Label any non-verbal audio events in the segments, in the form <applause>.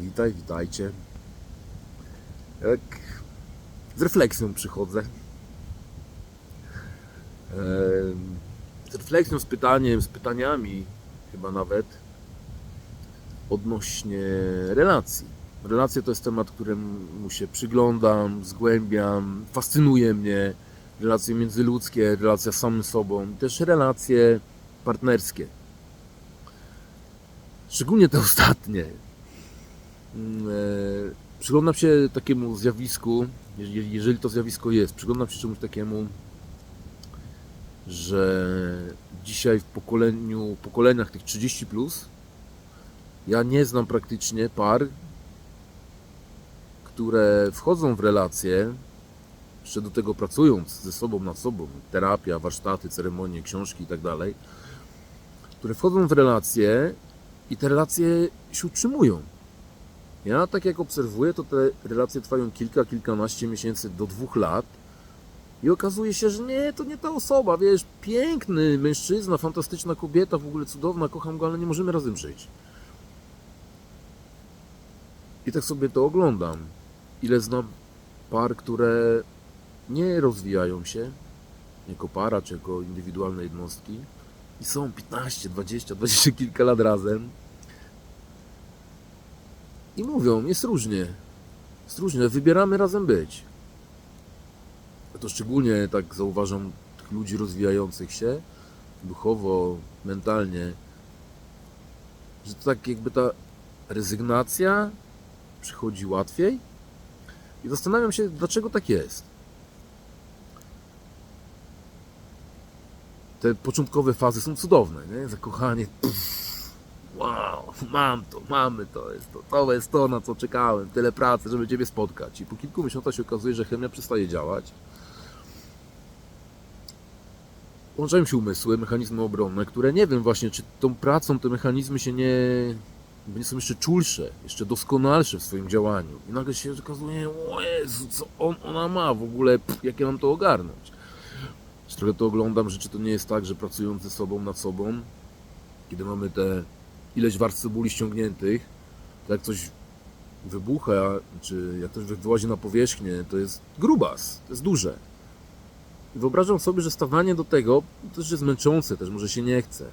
Witaj, witajcie. Jak z refleksją przychodzę. Z refleksją, z pytaniem, z pytaniami chyba nawet odnośnie relacji. Relacje to jest temat, któremu się przyglądam, zgłębiam, fascynuje mnie. Relacje międzyludzkie, relacja z samym sobą, też relacje partnerskie. Szczególnie te ostatnie. Mm, e, Przyglądam się takiemu zjawisku, jeżeli, to zjawisko jest, przyglądam się czemuś takiemu, że dzisiaj w pokoleniu, pokoleniach tych 30 plus, ja nie znam praktycznie par, które wchodzą w relacje, jeszcze do tego pracując ze sobą nad sobą, terapia, warsztaty, ceremonie, książki i tak które wchodzą w relacje i te relacje się utrzymują. Ja tak jak obserwuję, to te relacje trwają kilka, kilkanaście miesięcy do dwóch lat i okazuje się, że nie, to nie ta osoba, wiesz, piękny mężczyzna, fantastyczna kobieta, w ogóle cudowna, kocham go, ale nie możemy razem żyć. I tak sobie to oglądam. Ile znam par, które nie rozwijają się jako para, czy jako indywidualne jednostki i są 15, 20, 20 kilka lat razem i mówią, jest różnie. Jest różnie, wybieramy razem być. A to szczególnie tak zauważam tych ludzi rozwijających się duchowo, mentalnie, że to tak jakby ta rezygnacja przychodzi łatwiej. I zastanawiam się, dlaczego tak jest. Te początkowe fazy są cudowne, nie? Zakochanie. Pff, wow, mam to, mamy to, jest to, to jest to, na co czekałem, tyle pracy, żeby Ciebie spotkać. I po kilku miesiącach się okazuje, że chemia przestaje działać. Łączają się umysły, mechanizmy obronne, które nie wiem właśnie, czy tą pracą te mechanizmy się nie, nie są jeszcze czulsze, jeszcze doskonalsze w swoim działaniu. I nagle się okazuje, o Jezu, co on, ona ma w ogóle, pff, jak ja mam to ogarnąć. Trochę to oglądam, że czy to nie jest tak, że pracując ze sobą nad sobą, kiedy mamy te ileś warstw cebuli ściągniętych, to jak coś wybucha, czy jak coś wyłazi na powierzchnię, to jest grubas, to jest duże. I wyobrażam sobie, że stawanie do tego też jest męczące, też może się nie chce.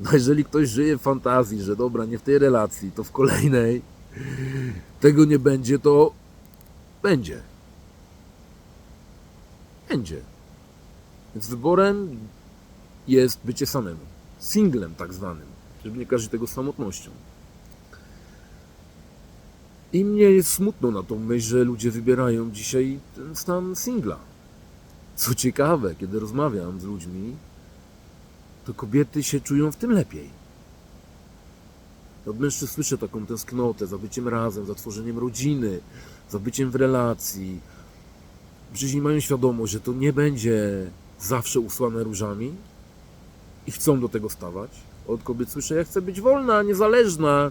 No jeżeli ktoś żyje w fantazji, że dobra, nie w tej relacji, to w kolejnej tego nie będzie, to będzie. Będzie. Więc wyborem jest bycie samemu. Singlem tak zwanym. Żeby nie każeć tego samotnością. I mnie jest smutno na tą myśl, że ludzie wybierają dzisiaj ten stan singla. Co ciekawe, kiedy rozmawiam z ludźmi, to kobiety się czują w tym lepiej. Od mężczyzn słyszę taką tęsknotę za byciem razem, za tworzeniem rodziny, za byciem w relacji. Nie mają świadomość, że to nie będzie zawsze usłane różami i chcą do tego stawać. Od kobiet słyszę, ja chcę być wolna, niezależna,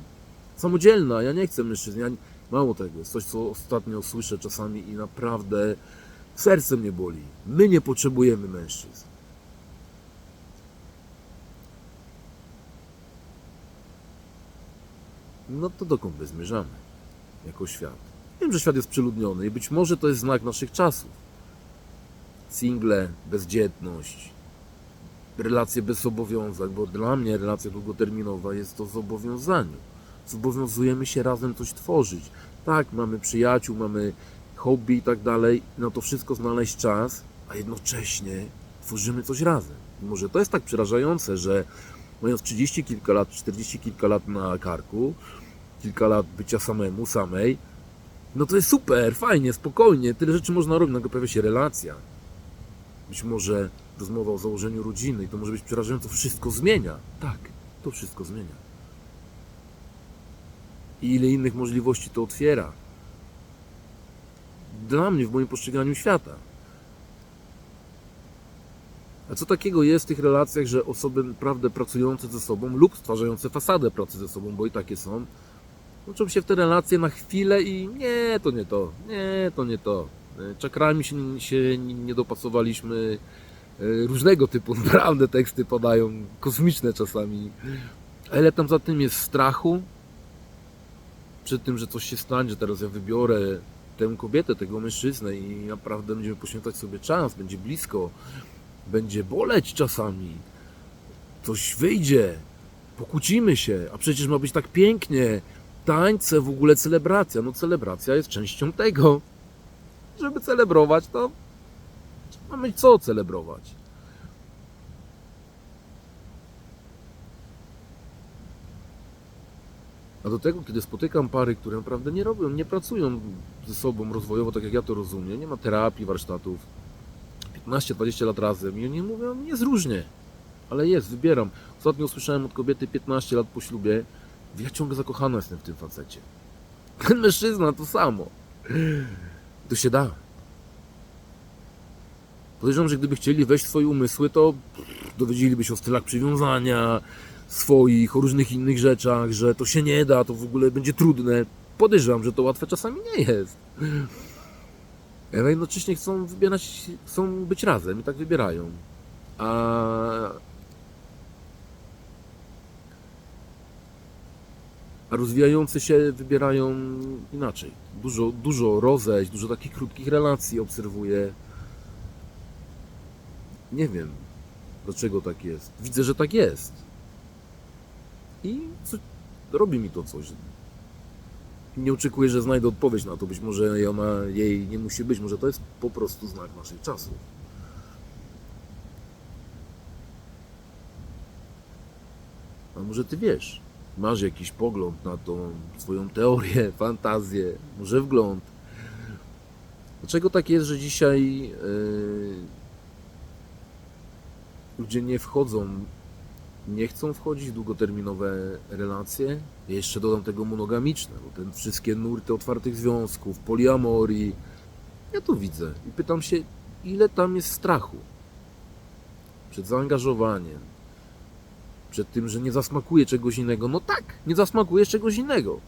samodzielna. Ja nie chcę mężczyzn. Ja nie... Mało tego, jest coś, co ostatnio słyszę czasami i naprawdę serce mnie boli. My nie potrzebujemy mężczyzn. No to dokąd my zmierzamy jako świat? Wiem, że świat jest przeludniony i być może to jest znak naszych czasów. Single, bezdzietność, relacje bez zobowiązań, bo dla mnie relacja długoterminowa jest to zobowiązanie. Zobowiązujemy się razem coś tworzyć. Tak, mamy przyjaciół, mamy hobby i tak dalej, na to wszystko znaleźć czas, a jednocześnie tworzymy coś razem. I może to jest tak przerażające, że mając 30 kilka lat, 40 kilka lat na karku, kilka lat bycia samemu, samej, no to jest super, fajnie, spokojnie, tyle rzeczy można robić, nagle pojawia się relacja. Być może rozmowa o założeniu rodziny i to może być przerażające, to wszystko zmienia. Tak, to wszystko zmienia. I ile innych możliwości to otwiera. Dla mnie, w moim postrzeganiu świata. A co takiego jest w tych relacjach, że osoby naprawdę pracujące ze sobą lub stwarzające fasadę pracy ze sobą, bo i takie są, łączą się w te relacje na chwilę i nie, to nie to, nie, to nie to. E, Czakrami się, się nie dopasowaliśmy. E, Różnego typu <laughs> naprawdę teksty padają, kosmiczne czasami. A ile tam za tym jest strachu, przed tym, że coś się stanie, że teraz ja wybiorę tę kobietę, tego mężczyznę i naprawdę będziemy poświęcać sobie czas, będzie blisko, będzie boleć czasami, coś wyjdzie, pokłócimy się, a przecież ma być tak pięknie, tańce, w ogóle celebracja. No celebracja jest częścią tego. Żeby celebrować, to mieć co celebrować. A do tego, kiedy spotykam pary, które naprawdę nie robią, nie pracują ze sobą rozwojowo, tak jak ja to rozumiem, nie ma terapii, warsztatów, 15-20 lat razem i oni mówią, jest różnie, ale jest, wybieram. Ostatnio usłyszałem od kobiety 15 lat po ślubie, ja ciągle zakochana jestem w tym facecie. Ten mężczyzna to samo. To się da. Podejrzewam, że gdyby chcieli wejść w swoje umysły, to dowiedzieliby się o stylach przywiązania swoich, o różnych innych rzeczach, że to się nie da, to w ogóle będzie trudne. Podejrzewam, że to łatwe czasami nie jest. Ale jednocześnie chcą wybierać, chcą być razem i tak wybierają. A a rozwijający się wybierają inaczej. Dużo, dużo rozejść, dużo takich krótkich relacji obserwuję. Nie wiem, dlaczego tak jest. Widzę, że tak jest. I co, robi mi to coś. Nie oczekuję, że znajdę odpowiedź na to. Być może ona, jej nie musi być. Może to jest po prostu znak naszych czasów. A może ty wiesz? Masz jakiś pogląd na tą swoją teorię, <laughs> fantazję, może wgląd. Dlaczego tak jest, że dzisiaj yy, ludzie nie wchodzą, nie chcą wchodzić w długoterminowe relacje? Jeszcze dodam tego monogamiczne, bo ten wszystkie nurty otwartych związków, poliamorii. Ja to widzę i pytam się, ile tam jest strachu przed zaangażowaniem, przed tym, że nie zasmakuje czegoś innego. No tak, nie zasmakuje czegoś innego.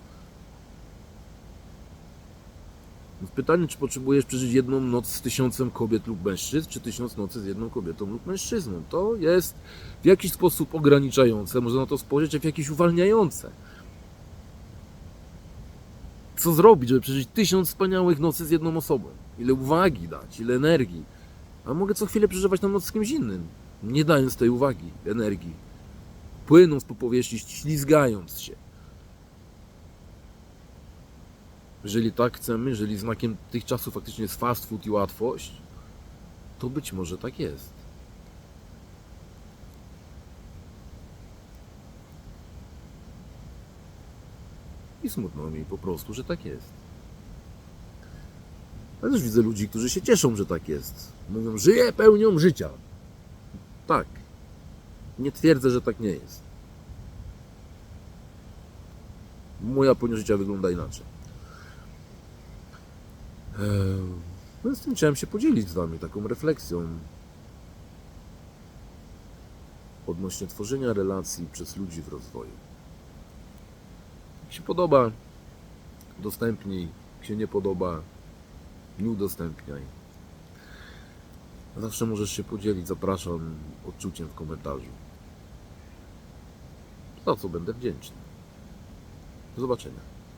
Więc Pytanie, czy potrzebujesz przeżyć jedną noc z tysiącem kobiet lub mężczyzn, czy tysiąc nocy z jedną kobietą lub mężczyzną. To jest w jakiś sposób ograniczające, można na to spojrzeć, jak jakieś uwalniające. Co zrobić, żeby przeżyć tysiąc wspaniałych nocy z jedną osobą? Ile uwagi dać, ile energii? A mogę co chwilę przeżywać na noc z kimś innym, nie dając tej uwagi, energii płynąc po powierzchni, ślizgając się. Jeżeli tak chcemy, jeżeli znakiem tych czasów faktycznie jest fast food i łatwość, to być może tak jest. I smutno mi po prostu, że tak jest. Ale też widzę ludzi, którzy się cieszą, że tak jest. Mówią, żyję pełnią życia. Tak. Nie twierdzę, że tak nie jest. Moja pełnia życia wygląda inaczej. Eee, No z tym chciałem się podzielić z Wami taką refleksją odnośnie tworzenia relacji przez ludzi w rozwoju. Jak się podoba, udostępnij. Jak się nie podoba, nie udostępniaj. Zawsze możesz się podzielić, zapraszam odczuciem w komentarzu. Za co będę wdzięczny. Do zobaczenia.